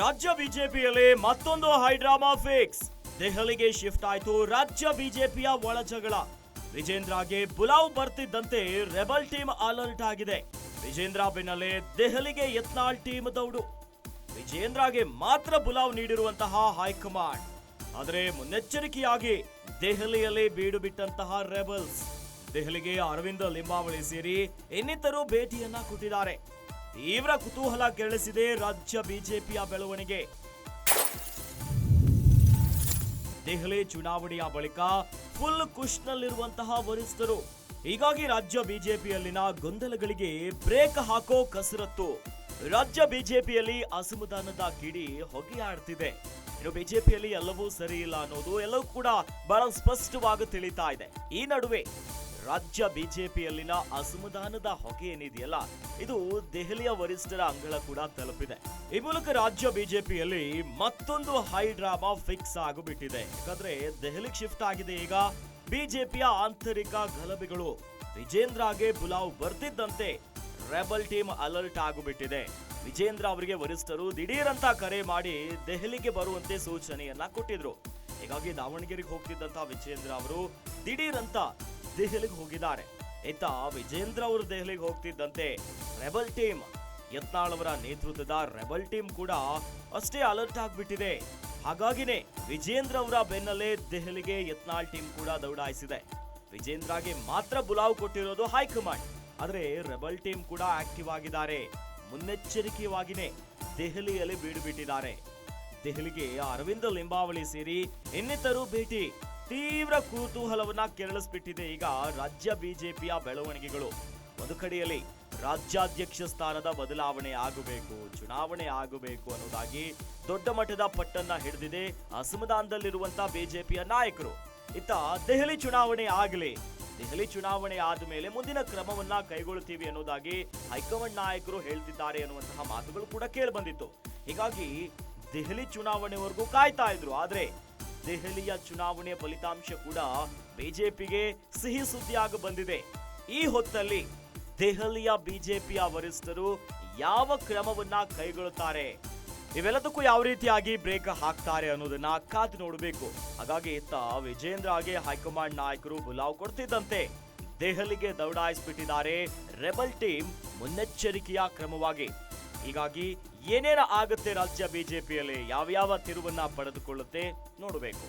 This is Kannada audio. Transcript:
ರಾಜ್ಯ ಬಿಜೆಪಿಯಲ್ಲಿ ಮತ್ತೊಂದು ಹೈಡ್ರಾಮಾ ಫಿಕ್ಸ್. ದೆಹಲಿಗೆ ಶಿಫ್ಟ್ ಆಯ್ತು ರಾಜ್ಯ ಬಿಜೆಪಿಯ ಒಳಜಗಳ ವಿಜೇಂದ್ರಗೆ ಬುಲಾವ್ ಬರ್ತಿದ್ದಂತೆ ರೆಬಲ್ ಟೀಮ್ ಅಲರ್ಟ್ ಆಗಿದೆ. ವಿಜೇಂದ್ರ ಬೆನ್ನಲ್ಲೇ ದೆಹಲಿಗೆ ಯತ್ನಾಳ್ ಟೀಮ್ ದೌಡು. ವಿಜೇಂದ್ರಗೆ ಮಾತ್ರ ಬುಲಾವ್ ನೀಡಿರುವಂತಹ ಹೈಕಮಾಂಡ್. ಆದರೆ ಮುನ್ನೆಚ್ಚರಿಕೆಯಾಗಿ ದೆಹಲಿಯಲ್ಲಿ ಬೀಡು ಬಿಟ್ಟಂತಹ ರೆಬಲ್ಸ್. ದೆಹಲಿಗೆ ಅರವಿಂದ ಲಿಂಬಾವಳಿ ಸೇರಿ ಇನ್ನಿತರು ಭೇಟಿಯನ್ನ ಕೊಟ್ಟಿದ್ದಾರೆ. ತೀವ್ರ ಕುತೂಹಲ ಕೆರಳಿಸಿದೆ ರಾಜ್ಯ ಬಿಜೆಪಿಯ ಬೆಳವಣಿಗೆ. ದೆಹಲಿ ಚುನಾವಣೆಯ ಬಳಿಕ ಫುಲ್ ಕುಶ್ನಲ್ಲಿರುವಂತಹ ವರಿಷ್ಠರು. ಹೀಗಾಗಿ ರಾಜ್ಯ ಬಿಜೆಪಿಯಲ್ಲಿನ ಗೊಂದಲಗಳಿಗೆ ಬ್ರೇಕ್ ಹಾಕೋ ಕಸರತ್ತು. ರಾಜ್ಯ ಬಿಜೆಪಿಯಲ್ಲಿ ಅಸಮಾಧಾನದ ಕಿಡಿ ಹೊಗೆಯಾಡ್ತಿದೆ. ಇನ್ನು ಬಿಜೆಪಿಯಲ್ಲಿ ಎಲ್ಲವೂ ಸರಿ ಇಲ್ಲ ಅನ್ನೋದು ಎಲ್ಲವೂ ಕೂಡ ಬಹಳ ಸ್ಪಷ್ಟವಾಗಿ ತಿಳಿತಾ ಇದೆ. ಈ ನಡುವೆ ರಾಜ್ಯ ಬಿಜೆಪಿಯಲ್ಲಿನ ಅಸಮಾಧಾನದ ಹೊಗೆ ಏನಿದೆಯಲ್ಲ ಇದು ದೆಹಲಿಯ ವರಿಷ್ಠರ ಅಂಗಳ ಕೂಡ ತಲುಪಿದೆ. ಈ ಮೂಲಕ ರಾಜ್ಯ ಬಿಜೆಪಿಯಲ್ಲಿ ಮತ್ತೊಂದು ಹೈ ಡ್ರಾಮಾ ಫಿಕ್ಸ್ ಆಗಿಬಿಟ್ಟಿದೆ. ಯಾಕಂದ್ರೆ ದೆಹಲಿಗೆ ಶಿಫ್ಟ್ ಆಗಿದೆ ಈಗ. ಬಿಜೆಪಿಯ ಆಂತರಿಕ ಗಲಭೆಗಳು ವಿಜೇಂದ್ರಗೆ ಬುಲಾವ್ ಬರ್ತಿದ್ದಂತೆ ರೆಬಲ್ ಟೀಮ್ ಅಲರ್ಟ್ ಆಗಿಬಿಟ್ಟಿದೆ. ವಿಜೇಂದ್ರ ಅವರಿಗೆ ವರಿಷ್ಠರು ದಿಢೀರಂತ ಕರೆ ಮಾಡಿ ದೆಹಲಿಗೆ ಬರುವಂತೆ ಸೂಚನೆಯನ್ನ ಕೊಟ್ಟಿದ್ರು. ಹೀಗಾಗಿ ದಾವಣಗೆರೆಗೆ ಹೋಗ್ತಿದ್ದಂತ ವಿಜೇಂದ್ರ ಅವರು ದಿಢೀರಂತ ದೆಹಲಿಗೆ ಹೋಗಿದ್ದಾರೆ. ಇತ್ತ ವಿಜೇಂದ್ರ ಅವರು ದೆಹಲಿಗೆ ಹೋಗ್ತಿದ್ದಂತೆ ರೆಬಲ್ ಟೀಮ್, ಯತ್ನಾಳ್ ಅವರ ನೇತೃತ್ವದ ರೆಬಲ್ ಟೀಮ್ ಕೂಡ ಅಷ್ಟೇ ಅಲರ್ಟ್ ಆಗ್ಬಿಟ್ಟಿದೆ. ಹಾಗಾಗಿನೇ ವಿಜೇಂದ್ರ ಅವರ ಬೆನ್ನಲ್ಲೇ ದೆಹಲಿಗೆ ಯತ್ನಾಳ್ ಟೀಮ್ ಕೂಡ ದೌಡಾಯಿಸಿದೆ. ವಿಜೇಂದ್ರಗೆ ಮಾತ್ರ ಬುಲಾವ್ ಕೊಟ್ಟಿರೋದು ಹೈಕಮಾಂಡ್. ಆದ್ರೆ ರೆಬಲ್ ಟೀಮ್ ಕೂಡ ಆಕ್ಟಿವ್ ಆಗಿದ್ದಾರೆ. ಮುನ್ನೆಚ್ಚರಿಕೆಯಾಗಿನೇ ದೆಹಲಿಯಲ್ಲಿ ಬೀಡುಬಿಟ್ಟಿದ್ದಾರೆ. ದೆಹಲಿಗೆ ಅರವಿಂದ ಲಿಂಬಾವಳಿ ಸೇರಿ ಇನ್ನಿತರು ಭೇಟಿ. ತೀವ್ರ ಕುತೂಹಲವನ್ನ ಕೆರಳಿಸ್ಬಿಟ್ಟಿದೆ ಈಗ ರಾಜ್ಯ ಬಿಜೆಪಿಯ ಬೆಳವಣಿಗೆಗಳು. ಒಂದು ಕಡೆಯಲ್ಲಿ ರಾಜ್ಯಾಧ್ಯಕ್ಷ ಸ್ಥಾನದ ಬದಲಾವಣೆ ಆಗಬೇಕು, ಚುನಾವಣೆ ಆಗಬೇಕು ಅನ್ನೋದಾಗಿ ದೊಡ್ಡ ಮಟ್ಟದ ಪಟ್ಟನ್ನ ಹಿಡಿದಿದೆ ಅಸಮಾಧಾನದಲ್ಲಿರುವಂತ ಬಿಜೆಪಿಯ ನಾಯಕರು. ಇತ್ತ ದೆಹಲಿ ಚುನಾವಣೆ ಆಗಲಿ, ದೆಹಲಿ ಚುನಾವಣೆ ಆದ ಮೇಲೆ ಮುಂದಿನ ಕ್ರಮವನ್ನ ಕೈಗೊಳ್ಳುತ್ತೀವಿ ಅನ್ನೋದಾಗಿ ಹೈಕಮಾಂಡ್ ನಾಯಕರು ಹೇಳ್ತಿದ್ದಾರೆ ಅನ್ನುವಂತಹ ಮಾತುಗಳು ಕೂಡ ಕೇಳಿ ಬಂದಿತ್ತು. ಹೀಗಾಗಿ ದೆಹಲಿ ಚುನಾವಣೆವರೆಗೂ ಕಾಯ್ತಾ ಇದ್ರು, ಆದ್ರೆ ದೆಹಲಿಯ ಚುನಾವಣೆಯ ಫಲಿತಾಂಶ ಕೂಡ ಬಿಜೆಪಿಗೆ ಸಿಹಿ ಸುದ್ದಿಯಾಗಿ ಬಂದಿದೆ. ಈ ಹೊತ್ತಲ್ಲಿ ದೆಹಲಿಯ ಬಿಜೆಪಿಯ ವರಿಷ್ಠರು ಯಾವ ಕ್ರಮವನ್ನ ಕೈಗೊಳ್ಳುತ್ತಾರೆ? ಇವೆಲ್ಲದಕ್ಕೂ ಯಾವ ರೀತಿಯಾಗಿ ಬ್ರೇಕ್ ಹಾಕ್ತಾರೆ ಅನ್ನೋದನ್ನ ಕಾದು ನೋಡಬೇಕು. ಹಾಗಾಗಿ ಇತ್ತ ವಿಜೇಂದ್ರಗೆ ಹೈಕಮಾಂಡ್ ನಾಯಕರು ಬುಲಾವ್ ಕೊಡ್ತಿದ್ದಂತೆ ದೆಹಲಿಗೆ ದೌಡಾಯಿಸ್ಬಿಟ್ಟಿದ್ದಾರೆ ರೆಬಲ್ ಟೀಮ್ ಮುನ್ನೆಚ್ಚರಿಕೆಯ ಕ್ರಮವಾಗಿ. ಹೀಗಾಗಿ ಏನೇನ ಆಗುತ್ತೆ ರಾಜ್ಯ ಬಿಜೆಪಿಯಲ್ಲಿ ಯಾವ್ಯಾವ ತಿರುವನ್ನ ಪಡೆದುಕೊಳ್ಳುತ್ತೆ ನೋಡಬೇಕು.